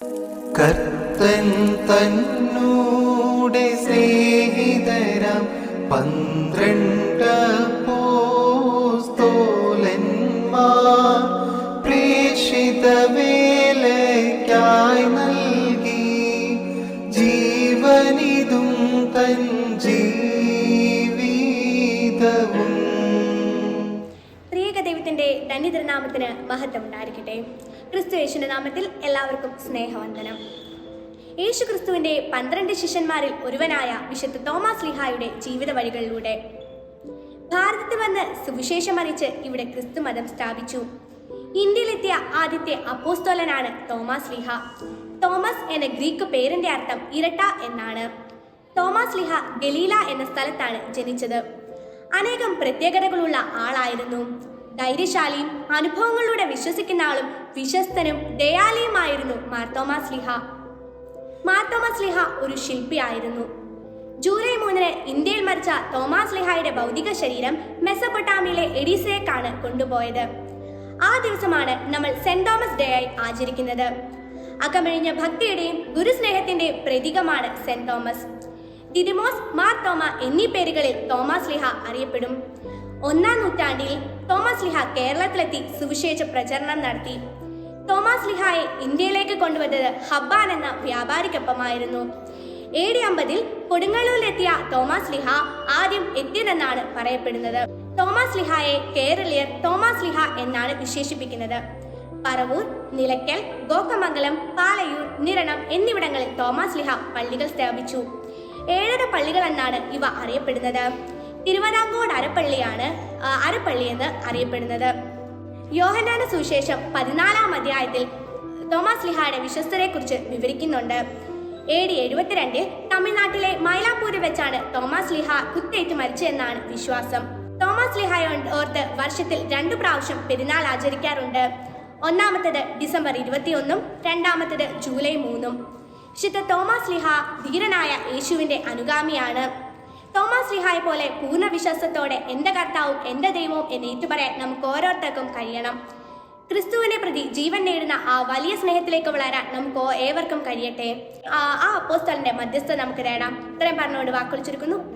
കർത്തൻ തന്നൂടെ സ്നേഹിതരാം. പന്ത്രണ്ട് പോസ്തോലന്മാർ പ്രേക്ഷിത വേലയ്ക്കായി നൽകി. ജീവനിതും തൻ ജീവിതവും. ത്രിയേക ദൈവത്തിന്റെ ധന്യതിരുനാമത്തിന് മഹത്വം ഉണ്ടായിരിക്കട്ടെ ക്രിസ്തു യേശുവിന്റെ നാമത്തിൽ എല്ലാവർക്കും സ്നേഹവന്ദനം. യേശു ക്രിസ്തുവിന്റെ പന്ത്രണ്ട് ശിഷ്യന്മാരിൽ ഒരുവനായ വിശുദ്ധ തോമസ് ലിഹായുടെ ജീവിത വഴികളിലൂടെ ഭാരതത്തിൽ വന്ന് സുവിശേഷം അറിയിച്ച് ഇവിടെ ക്രിസ്തു മതം സ്ഥാപിച്ചു. ഇന്ത്യയിലെത്തിയ ആദ്യത്തെ അപ്പോസ്തോലനാണ് തോമസ് ലിഹ. തോമസ് എന്ന ഗ്രീക്ക് പേരിന്റെ അർത്ഥം ഇരട്ട എന്നാണ്. തോമസ് ലിഹ ഗലീല എന്ന സ്ഥലത്താണ് ജനിച്ചത്. അനേകം പ്രത്യേകതകളുള്ള ആളായിരുന്നു. ധൈര്യശാലിയും അനുഭവങ്ങളിലൂടെ വിശ്വസിക്കുന്ന ആളും വിശ്വസ്തനും ദയാലിയുമായിരുന്നു മാർത്തോമാ സ്ലിഹ. ലിഹ സ്ലിഹ ഒരു ശില്പിയായിരുന്നു ജൂലൈ മൂന്നിന് ഇന്ത്യയിൽ മരിച്ച തോമാസ് ലിഹായുടെ ഭൗതിക ശരീരം മെസ്സപ്പൊട്ടാമിയിലെ എഡീസയിലേക്കാണ് കൊണ്ടുപോയത്. ആ ദിവസമാണ് നമ്മൾ സെന്റ് തോമസ് ഡേ ആയി ആചരിക്കുന്നത്. അകമഴിഞ്ഞ ഭക്തിയുടെയും ഗുരുസ്നേഹത്തിന്റെയും പ്രതീകമാണ് Saint Thomas. Didymus Mar Thoma എന്നീ പേരുകളിൽ തോമസ് ലിഹ അറിയപ്പെടും. ഒന്നാം നൂറ്റാണ്ടിൽ തോമസ് ലിഹ കേരളത്തിലെത്തി സുവിശേഷ പ്രചരണം നടത്തി. തോമസ് ലിഹായെ ഇന്ത്യയിലേക്ക് കൊണ്ടുവന്നത് ഹബ്ബാൻ എന്ന വ്യാപാരിക്കൊപ്പമായിരുന്നു. എ അമ്പതിൽ കൊടുങ്ങല്ലൂരിലെത്തിയ തോമസ് ലിഹ ആദ്യം എത്തിയതെന്നാണ് പറയപ്പെടുന്നത്. തോമസ് ലിഹായെ കേരളീയർ തോമസ് ലിഹ എന്നാണ് വിശേഷിപ്പിക്കുന്നത്. പറവൂർ നിലയ്ക്കൽ ഗോക്കമംഗലം പാലയൂർ നിരണം എന്നിവിടങ്ങളിൽ തോമസ് ലിഹ പള്ളികൾ സ്ഥാപിച്ചു. ഏഴര പള്ളികൾ എന്നാണ് ഇവ അറിയപ്പെടുന്നത്. തിരുവിതാംകൂട് അരപ്പള്ളിയാണ് അരപ്പള്ളി എന്ന് അറിയപ്പെടുന്നത്. യോഹനാന സുവിശേഷം പതിനാലാം അധ്യായത്തിൽ തോമസ് ലിഹായുടെ വിശ്വസ്തരെക്കുറിച്ച് വിവരിക്കുന്നുണ്ട്. എ ഡി എഴുപത്തിരണ്ടിൽ തമിഴ്നാട്ടിലെ മൈലാപ്പൂരിൽ വെച്ചാണ് തോമസ് ലിഹ കുത്തേറ്റ് മരിച്ചതെന്നാണ് വിശ്വാസം. തോമസ് ലിഹായെ ഓർത്ത് വർഷത്തിൽ രണ്ടു പ്രാവശ്യം പെരുന്നാൾ ആചരിക്കാറുണ്ട്. ഒന്നാമത്തേത് ഡിസംബർ ഇരുപത്തിയൊന്നും രണ്ടാമത്തേത് ജൂലൈ മൂന്നും. വിശുദ്ധ തോമസ് ലിഹ ധീരനായ യേശുവിന്റെ അനുഗാമിയാണ്. തോമസ് ലിഹായെ പോലെ പൂർണ വിശ്വാസത്തോടെ എന്റെ കർത്താവും എന്റെ ദൈവവും എന്ന് ഏറ്റുപറയാൻ നമുക്ക് ഓരോരുത്തർക്കും കഴിയണം. ക്രിസ്തുവിനെ പ്രതി ജീവൻ നേടുന്ന ആ വലിയ സ്നേഹത്തിലേക്ക് വളരാൻ നമുക്ക് ഏവർക്കും കഴിയട്ടെ. ആ അപ്പോസ്തലിന്റെ മധ്യസ്ഥ നമുക്ക് നേടാം. ഇത്രയും പറഞ്ഞുകൊണ്ട് വാക്കുകൾ ചുരുക്കുന്നു.